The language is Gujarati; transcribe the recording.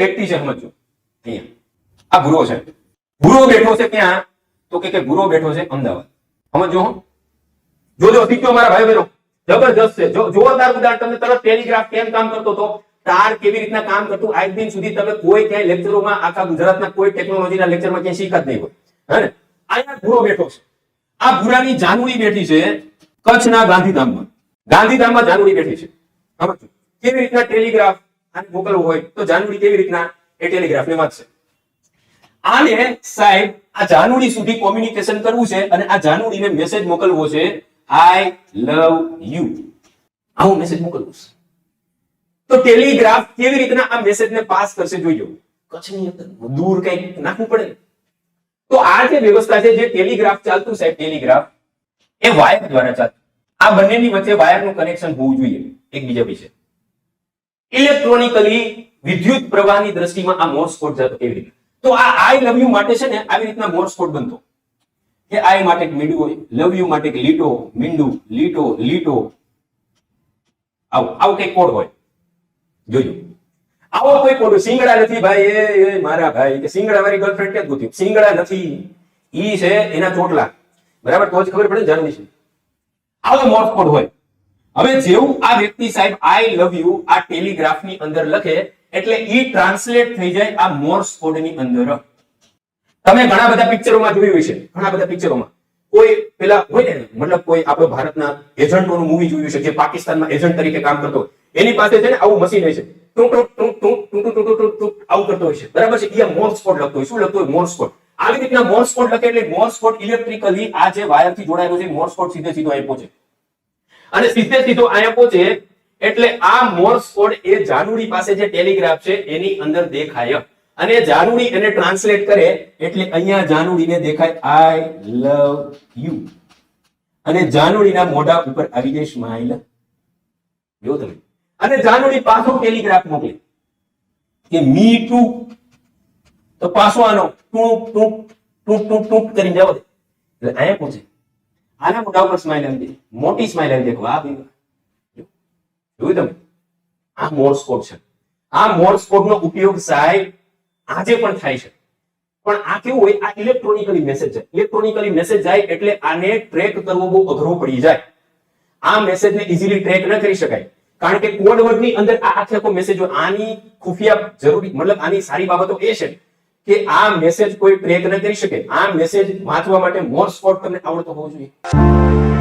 વ્યક્તિ છે સમજો અહીંયા. આ ભૂરો છે. ભૂરો બેઠો છે ક્યાં? તો કે ભૂરો બેઠો છે અમદાવાદ. સમજો જોજો શીખ્યો મારા ભાઈ બહેનો જબરજસ્ત છે. જોરદાર ઉદાહરણ તમને તરત ટેલિગ્રાફ કેમ કામ કરતો હતો? તાર કેવી રીતના કામ કરતું? આજ દિન સુધી તમે કોઈ ક્યાંય લેક્ચરોમાં આખા ગુજરાતના કોઈ ટેકનોલોજીના લેક્ચરમાં ક્યાંય શીખા જ નહીં હોય. હે અહીંયા ભૂરો બેઠો છે. આ ભૂરાની જાનુડી બેઠી છે કચ્છના ગાંધીધામમાં. ગાંધીધામમાં જાનુડી બેઠી છે. કેવી રીતના ટેલિગ્રાફ આને મોકલવું હોય તો જાનુડી કેવી રીતના એ ટેલિગ્રાફને વાંચશે. આને સાહેબ, આ જાનુડી સુધી કોમ્યુનિકેશન કરવું છે અને આ જાનુડીને મેસેજ મોકલવો છે આઈ લવ યુ આવું મેસેજ મોકલવું છે. તો ટેલિગ્રાફ કેવી રીતના આ મેસેજને પાસ કરશે જોઈજો કચ્છની અંદર દૂર કંઈક નાખવું પડે. તો આ જે વ્યવસ્થા છે, જે ટેલિગ્રાફ ચાલતું સાહેબ, ટેલિગ્રાફ, એ વાયર દ્વારા ચાલતું. આ બંનેની વચ્ચે વાયરનું કનેક્શન હોવું જોઈએ, એકબીજા વિશે. ઇલેક્ટ્રોનિકલી વિદ્યુત પ્રવાહની દ્રષ્ટિમાં આ મોર્સ કોડ જતો કેવી રીતે? તો આ આઈ લવ યુ માટે છે ને આવી રીતના મોર્સ કોડ બનતો. કે આઈ માટે મીંડું હોય લવ યુ માટે લીટો, મીંડું, લીટો લીટો. આવું આવું કઈ કોડ હોય. જોજો. આવો કોઈ કોડ. સિંગડા નથી ભાઈ, એ મારા ભાઈ. કે સિંગડા મારી ગર્લફ્રેન્ડ કે ગોતી? સિંગડા નથી. ઈ છે એના ચોટલા. બરાબર? તો જ ખબર પડે જર્મની છે. આવો મોર્સ કોડ હોય. હવે જેવું આ વ્યક્તિ સાહેબ આઈ લવ યુ આ ટેલિગ્રાફની અંદર લખે, એટલે ઈ ટ્રાન્સલેટ થઈ જાય આ મોર્સ કોડની અંદર. તમે ઘણા બધા પિક્ચરોમાં જોયું છે ઘણા બધા પિક્ચરોમાં કોઈ પેલા હોય ને, મતલબ કોઈ આપણો ભારતના એજન્ટોનું મૂવી જોયું છે જે પાકિસ્તાનમાં એજન્ટ તરીકે કામ કરતો એની પાસે છે ને આવું મશીન હોય છે. ટૂંક ટૂંક ટૂંક ટૂંક ટૂંક ટૂંક આવું કરતો હોય છે. બરાબર છે? એ મોર્સ કોડ લખતો હોય. શું લખતો હોય? મોર્સ કોડ આવી રીતના મોર્સ કોડ લખે એટલે મોર્સ કોડ ઇલેક્ટ્રિકલી આ જે વાયરથી જોડાયેલો છે મોર્સ કોડ સીધે સીધો આપ્યો છે. અને સીધે સીધો અહીંયા પહોંચે. એટલે આ મોર્સ કોડ એ જાનુડી પાસે જે ટેલિગ્રાફ છે, એની અંદર દેખાય. અને જાનુડી એને ટ્રાન્સલેટ કરે, એટલે અહીંયા જાનુડીને દેખાય આઈ લવ યુ અને જાનુડીના મોઢા ઉપર આવી જાય સ્માઈલ જો તમે. અને જાનુડી પાછો ટેલિગ્રાફ મોકલે. કે મી ટુ તો પાછો આનો ટૂંક ટૂંક ટૂંક ટૂંક ટૂંક કરીને જાવ એટલે અહીંયા પહોંચે. આના મોઢા ઉપર સ્માઈલ આવી દે. મોટી સ્માઈલ આવી જાય આ. જોયું તમે? આ મોર્સ છે. આ મોર્સ નો ઉપયોગ સાહેબ આજે પણ થાય છે. પણ આ કેવું હોય? આ ઇલેક્ટ્રોનિકલી મેસેજ જાય. ઇલેક્ટ્રોનિકલી મેસેજ જાય એટલે આને ટ્રેક કરવો બહુ અઘરો પડી જાય. આ મેસેજને ઇઝીલી ટ્રેક ન કરી શકાય. કારણ કે કોડ વર્ડની અંદર આ આખે આખો મેસેજ આની ખુફિયા જરૂરી મતલબ આની સારી બાબતો એ છે કે આ મેસેજ કોઈ ટ્રેક ન કરી શકે. આ મેસેજ વાંચવા માટે મોર્સ કોડ તમને આવડતો હોવો જોઈએ.